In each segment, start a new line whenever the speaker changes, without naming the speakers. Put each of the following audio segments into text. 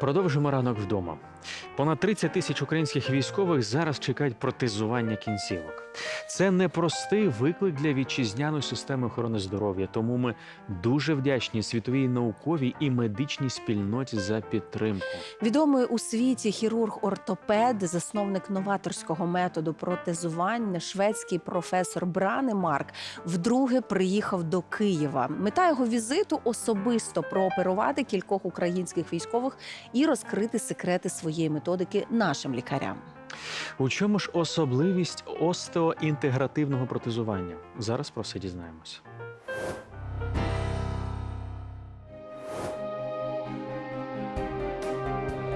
Продовжимо ранок вдома. Понад 30 тисяч українських військових зараз чекають протезування кінцівок. Це непростий виклик для вітчизняної системи охорони здоров'я. Тому ми дуже вдячні світовій науковій і медичній спільноті за підтримку.
Відомий у світі хірург-ортопед, засновник новаторського методу протезування, шведський професор Бране Марк вдруге приїхав до Києва. Мета його візиту особисто прооперувати кількох українських військових і розкрити секрети своєї методики нашим лікарям.
У чому ж особливість остеоінтегративного протезування? Зараз про все дізнаємося.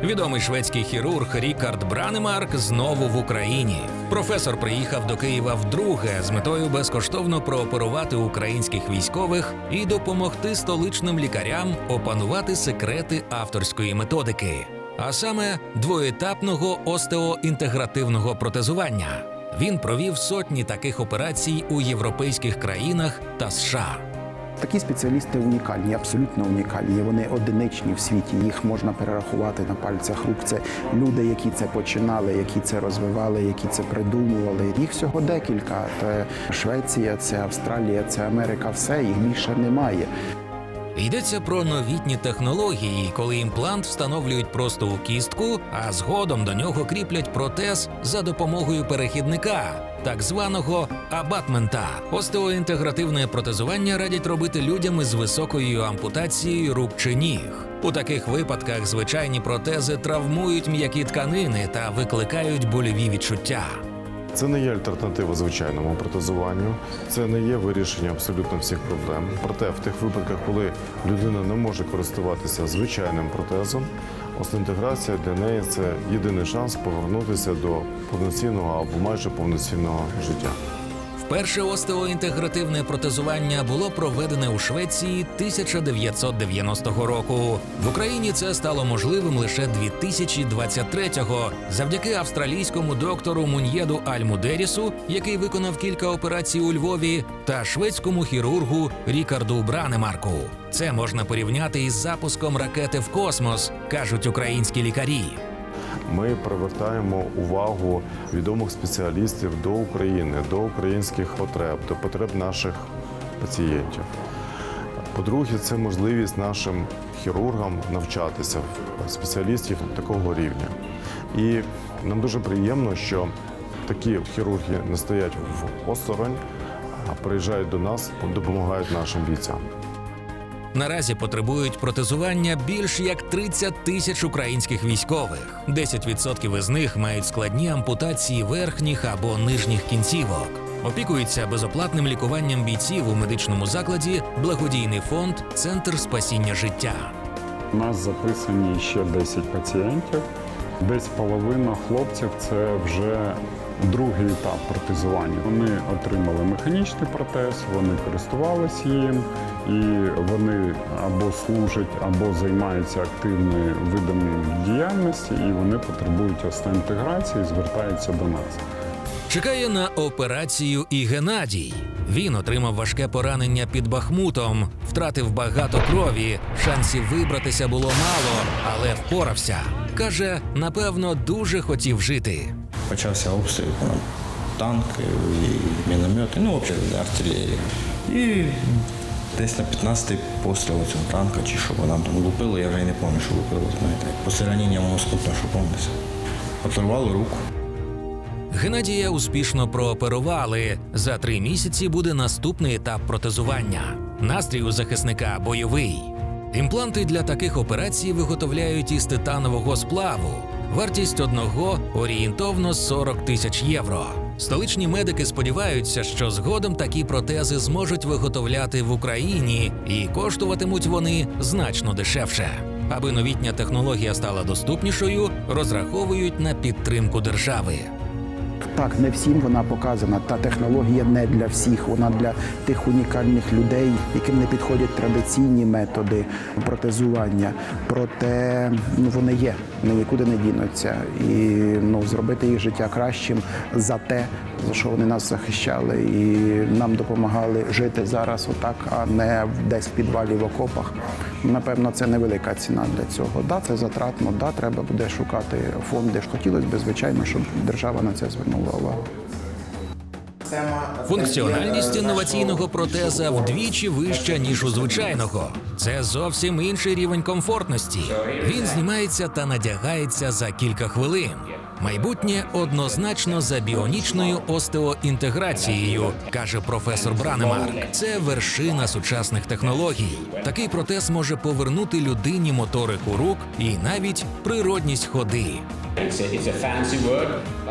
Відомий шведський хірург Рікард Бранемарк знову в Україні. Професор приїхав до Києва вдруге з метою безкоштовно прооперувати українських військових і допомогти столичним лікарям опанувати секрети авторської методики, а саме двоетапного остеоінтегративного протезування. Він провів сотні таких операцій у європейських країнах та США.
Такі спеціалісти унікальні, абсолютно унікальні. Вони одиничні в світі. Їх можна перерахувати на пальцях рук. Це люди, які це починали, які це розвивали, які це придумували. Їх всього декілька. Це Швеція, це Австралія, це Америка. Все їх більше немає.
Йдеться про новітні технології, коли імплант встановлюють просто у кістку, а згодом до нього кріплять протез за допомогою перехідника, так званого абатмента. Остеоінтегративне протезування радять робити людям із високою ампутацією рук чи ніг. У таких випадках звичайні протези травмують м'які тканини та викликають больові відчуття.
Це не є альтернатива звичайному протезуванню, це не є вирішення абсолютно всіх проблем. Проте в тих випадках, коли людина не може користуватися звичайним протезом, остеінтеграція для неї це єдиний шанс повернутися до повноцінного або майже повноцінного життя.
Вперше остеоінтегративне протезування було проведене у Швеції 1990 року. В Україні це стало можливим лише 2023-го завдяки австралійському доктору Муньєду Альмудерісу, який виконав кілька операцій у Львові, та шведському хірургу Рікарду Бранемарку. Це можна порівняти із запуском ракети в космос, кажуть українські лікарі.
Ми привертаємо увагу відомих спеціалістів до України, до українських потреб, до потреб наших пацієнтів. По-друге, це можливість нашим хірургам навчатися спеціалістів такого рівня. І нам дуже приємно, що такі хірурги не стоять в осторонь, а приїжджають до нас, допомагають нашим бійцям.
Наразі потребують протезування більш як 30 тисяч українських військових. 10% із них мають складні ампутації верхніх або нижніх кінцівок. Опікується безоплатним лікуванням бійців у медичному закладі благодійний фонд Центр спасіння життя.
У нас записані ще 10 пацієнтів. Десь половина хлопців це вже другий етап протезування. Вони отримали механічний протез, вони користувалися їм, і вони або служать, або займаються активними видами діяльності, і вони потребують остеінтеграції, звертаються до нас.
Чекає на операцію і Геннадій. Він отримав важке поранення під Бахмутом, втратив багато крові. Шансів вибратися було мало, але впорався. Каже, напевно, дуже хотів жити.
почався обстріл, ну, танки і міномети, ну, взагалі артилерія. І десь на 15-й постріл цього танка, чи що вона там лупила, я вже й не пам'ятаю, що лупило, знаєте. Після ранення мозку, то що пам'ятаю. Оторвало руку.
Геннадія успішно прооперували. За три місяці буде наступний етап протезування. Настрій у захисника бойовий. Імпланти для таких операцій виготовляють із титанового сплаву. Вартість одного орієнтовно 40 тисяч євро. Столичні медики сподіваються, що згодом такі протези зможуть виготовляти в Україні і коштуватимуть вони значно дешевше. Аби новітня технологія стала доступнішою, розраховують на підтримку держави.
Так, не всім вона показана. Та технологія не для всіх. Вона для тих унікальних людей, яким не підходять традиційні методи протезування. Проте ну, вони є, вони нікуди не дінуться. І ну, зробити їх життя кращим за те, за що вони нас захищали і нам допомагали жити зараз отак, а не десь в підвалі в окопах. Напевно, це невелика ціна для цього. Да, це затратно, да, треба буде шукати фонди. Хотілося б, звичайно, щоб держава на це звернула увагу.
Функціональність інноваційного протеза вдвічі вища ніж у звичайного. Це зовсім інший рівень комфортності. Він знімається та надягається за кілька хвилин. Майбутнє однозначно за біонічною остеоінтеграцією, каже професор Бранемарк. Це вершина сучасних технологій. Такий протез може повернути людині моторику рук і навіть природність ходи.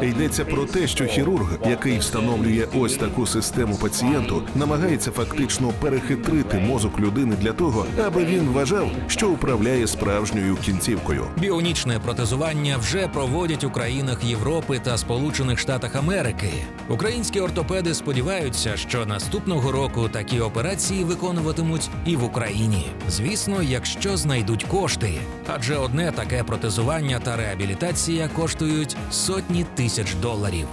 Йдеться про те, що хірург, який встановлює ось таку систему пацієнту, намагається фактично перехитрити мозок людини для того, аби він вважав, що управляє справжньою кінцівкою.
Біонічне протезування вже проводять у країнах Європи та Сполучених Штатах Америки. Українські ортопеди сподіваються, що наступного року такі операції виконуватимуть і в Україні. Звісно, якщо знайдуть кошти, адже одне таке протезування та реабілітація коштують сотні тисяч доларів.